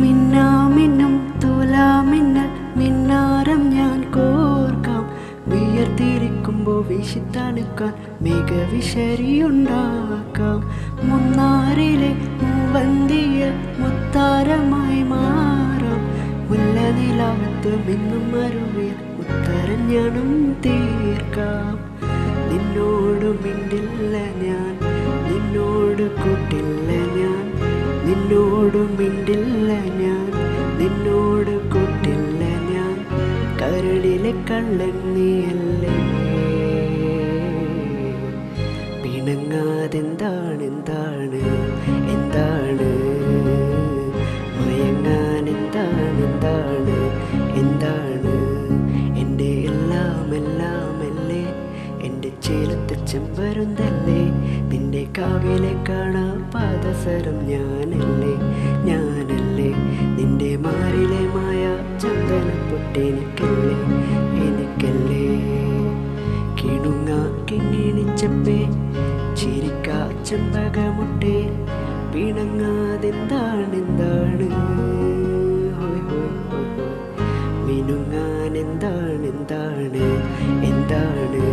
മിന്നാമിന്നും തുലാമിന്നൽ മിന്നാരം ഞാൻ കോർക്കാം. വിയർത്തിരിക്കുമ്പോ വീശിത്തണുക്കാൻ മികവിശരിയുണ്ടാക്കാം മുന്നാറിലെ മൂവന്തിയിൽ മുത്താരമായി മാറാം മുല്ല നിലാവത്ത് മിന്നും അരുവിൽ മുത്തരഞ്ഞണം തീർക്കാം. നിന്നോട് മിണ്ടില്ല ഞാൻ നിന്നോട് കൂട്ടില്ല ഞാൻ. നിന്നോട് മിണ്ടില്ല ഞാൻ നിന്നോട് കൂട്ടില്ല ഞാൻ. കരടിലെ കള്ളൻ നീയല്ലേ? പിണങ്ങാതെന്താണ് എന്താണ്? ചേലത്തെ ചെമ്പരുന്തല്ലേ നിന്റെ കാവിലെ കാണാ പാദസരം ഞാനല്ലേ? ഞാനല്ലേ? നിന്റെ മാറിലെ മായ ചന്ദന പൊട്ടെനിക്കല്ലേ എനിക്കല്ലേ? കിണുങ്ങ കിങ്ങിണിച്ചപ്പേ ചിരിക്ക ചെമ്പകമുട്ടേ പിണങ്ങാതെന്താണ് എന്താണ് ഹോയ് ഹോയ് ഹോയ് ഹോയ്. മിനുങ്ങാൻ എന്താണ് എന്താണ് എന്താണ്?